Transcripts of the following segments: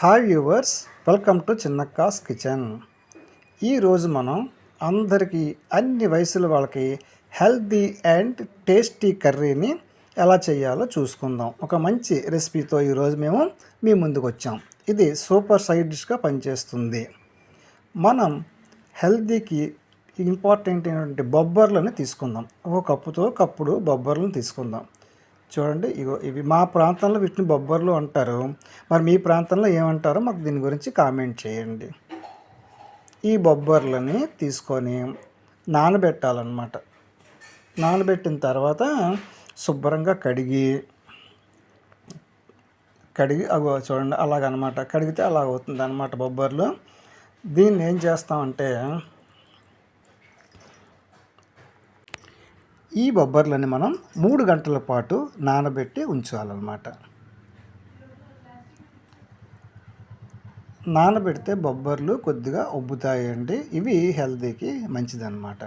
Hi viewers welcome to Chinnakka's kitchen. ఈరోజు మనం అందరికీ అన్ని వయసుల వాళ్ళకి హెల్తీ అండ్ టేస్టీ కర్రీని ఎలా చేయాలో చూసుకుందాం. ఒక మంచి రెసిపీతో ఈరోజు మేము మీ ముందుకు వచ్చాం. ఇది సూపర్ సైడ్ డిష్గా పనిచేస్తుంది. మనం హెల్తీకి ఇంపార్టెంట్ అయినటువంటి బొబ్బర్లను తీసుకుందాం. ఒక కప్పుతో కప్పుడు బొబ్బర్లను తీసుకుందాం. చూడండి ఇగో ఇవి మా ప్రాంతంలో వీటిని బొబ్బర్లు అంటారు. మరి మీ ప్రాంతంలో ఏమంటారో మాకు దీని గురించి కామెంట్ చేయండి. ఈ బొబ్బర్లని తీసుకొని నానబెట్టాలన్నమాట. నానబెట్టిన తర్వాత శుభ్రంగా కడిగి కడిగి అగో చూడండి అలాగనమాట. కడిగితే అలా అవుతుంది అనమాట బొబ్బర్లు. దీన్ని ఏం చేస్తామంటే ఈ బొబ్బర్లని మనం మూడు గంటల పాటు నానబెట్టి ఉంచాలన్నమాట. నానబెడితే బొబ్బర్లు కొద్దిగా ఉబ్బుతాయండి. ఇవి హెల్తీకి మంచిదన్నమాట.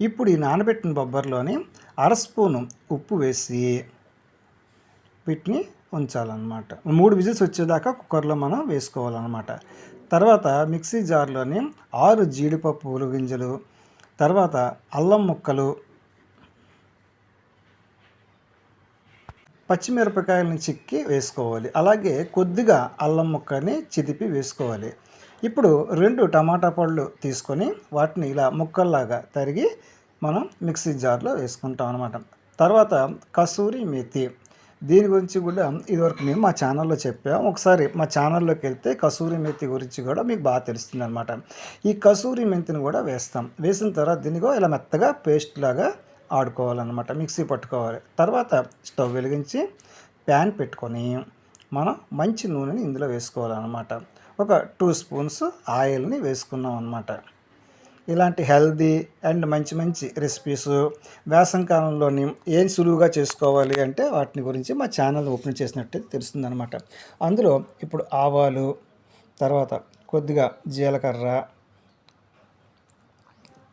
ఇప్పుడు ఈ నానబెట్టిన బొబ్బర్లోని అర స్పూను ఉప్పు వేసి వీటిని ఉంచాలన్నమాట. మూడు విజిల్స్ వచ్చేదాకా కుక్కర్లో మనం వేసుకోవాలన్నమాట. తర్వాత మిక్సీ జార్లోని ఆరు జీడిపప్పు గింజలు తర్వాత అల్లం ముక్కలు పచ్చిమిరపకాయలను చిక్కి వేసుకోవాలి. అలాగే కొద్దిగా అల్లం ముక్కని చిదిపి వేసుకోవాలి. ఇప్పుడు రెండు టమాటా పళ్ళు తీసుకొని వాటిని ఇలా ముక్కల్లాగా తరిగి మనం మిక్సీ జార్లో వేసుకుంటాం అనమాట తర్వాత కసూరి మేతి దీని గురించి కూడా ఇదివరకు మేము మా ఛానల్లో చెప్పాం. ఒకసారి మా ఛానల్లోకి వెళ్తే కసూరి మెంతి గురించి కూడా మీకు బాగా తెలుస్తుంది అనమాట ఈ కసూరి మెంతిని కూడా వేస్తాం. వేసిన తర్వాత దీన్ని కూడా ఇలా మెత్తగా పేస్ట్ లాగా ఆడుకోవాలన్నమాట. మిక్సీ పట్టుకోవాలి. తర్వాత స్టవ్ వెలిగించి ప్యాన్ పెట్టుకొని మనం మంచి నూనెని ఇందులో వేసుకోవాలన్నమాట. ఒక టూ స్పూన్స్ ఆయిల్ని వేసుకున్నాం అనమాట ఇలాంటి హెల్దీ అండ్ మంచి మంచి రెసిపీస్ వేసంకాలంలోని ఏం సులువుగా చేసుకోవాలి అంటే వాటిని గురించి మా ఛానల్ ఓపెన్ చేసినట్టు తెలుస్తుందనమాట అందులో ఇప్పుడు ఆవాలు తర్వాత కొద్దిగా జీలకర్ర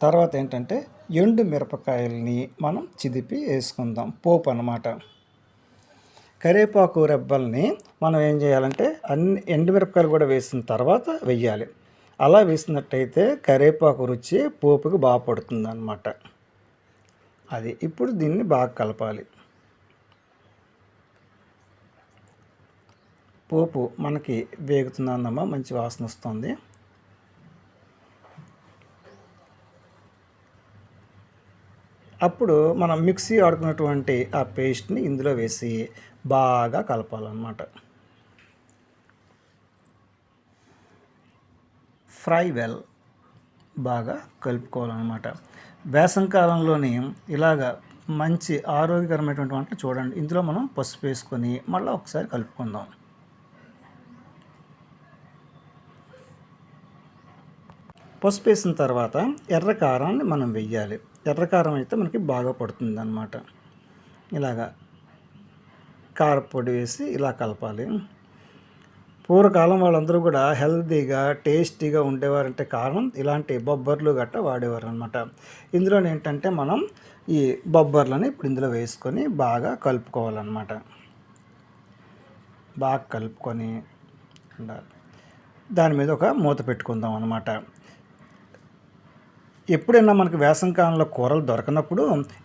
తర్వాత ఏంటంటే ఎండు మిరపకాయలని మనం చిదిపి వేసుకుందాం. పోపు అనమాట కరివేపాకు రెబ్బల్ని మనం ఏం చేయాలంటే అన్ని ఎండు మిరపకాయలు కూడా వేసిన తర్వాత వెయ్యాలి. అలా వేసినట్టయితే కరివేపాకు రుచి పోపుకి బాగా పడుతుంది అనమాట అది ఇప్పుడు దీన్ని బాగా కలపాలి. పోపు మనకి వేగుతుందన్నమా మంచి వాసన వస్తుంది. అప్పుడు మనం మిక్సీ ఆడుకున్నటువంటి ఆ పేస్ట్ని ఇందులో వేసి బాగా కలపాలన్నమాట. ఫ్రై వెల్ బాగా కలుపుకోవాలన్నమాట. వేసంకాలంలోని ఇలాగ మంచి ఆరోగ్యకరమైనటువంటి వంటలు చూడండి. ఇందులో మనం పసుపు వేసుకొని మళ్ళీ ఒకసారి కలుపుకుందాం. పసుపు వేసిన తర్వాత ఎర్ర కారాన్ని మనం వెయ్యాలి. ఎర్ర కారం అయితే మనకి బాగా పడుతుంది అనమాట ఇలాగా కారపొడి వేసి ఇలా కలపాలి. పూర్వకాలం వాళ్ళందరూ కూడా హెల్తీగా టేస్టీగా ఉండేవారంటే కారణం ఇలాంటి బొబ్బర్లు గట్ట వాడేవారు అనమాట ఇందులో ఏంటంటే మనం ఈ బొబ్బర్లని ఇప్పుడు ఇందులో వేసుకొని బాగా కలుపుకోవాలన్నమాట. బాగా కలుపుకొని ఉండాలి. దాని మీద ఒక మూత పెట్టుకుందాం అనమాట ఎప్పుడైనా మనకి వేసంకాలంలో కూరలు దొరకనప్పుడు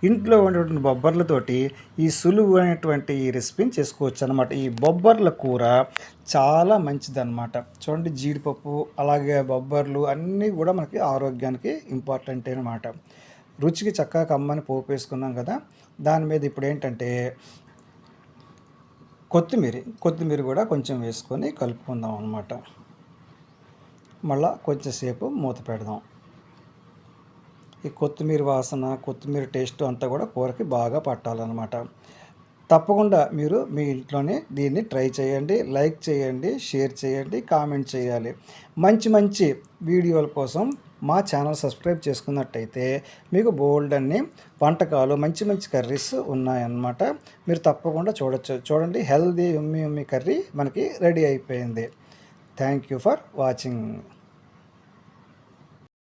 ఇంట్లో ఉండేటువంటి బొబ్బర్లతోటి ఈ సులువు అయినటువంటి ఈ రెసిపీని చేసుకోవచ్చు అనమాట ఈ బొబ్బర్ల కూర చాలా మంచిదన్నమాట. చూడండి జీడిపప్పు అలాగే బొబ్బర్లు అన్నీ కూడా మనకి ఆరోగ్యానికి ఇంపార్టెంట్ అనమాట రుచికి చక్కగా కమ్మని పోపు వేసుకున్నాం కదా దాని మీద ఇప్పుడు ఏంటంటే కొత్తిమీర కొత్తిమీర కూడా కొంచెం వేసుకొని కలుపుకుందాం అనమాట మళ్ళీ కొంచెంసేపు మూత పెడదాం. ఈ కొత్తిమీర వాసన కొత్తిమీర టేస్ట్ అంతా కూడా కూరకి బాగా పట్టాలన్నమాట. తప్పకుండా మీరు మీ ఇంట్లోనే దీన్ని ట్రై చేయండి లైక్ చేయండి షేర్ చేయండి కామెంట్ చేయాలి. మంచి మంచి వీడియోల కోసం మా ఛానల్ సబ్స్క్రైబ్ చేసుకున్నట్టయితే మీకు బోల్డ్ అన్ని వంటకాలు మంచి మంచి కర్రీస్ ఉన్నాయన్నమాట. మీరు తప్పకుండా చూడొచ్చు. చూడండి హెల్దీ ఉమ్మి ఉమ్మి కర్రీ మనకి రెడీ అయిపోయింది. Thank you for watching.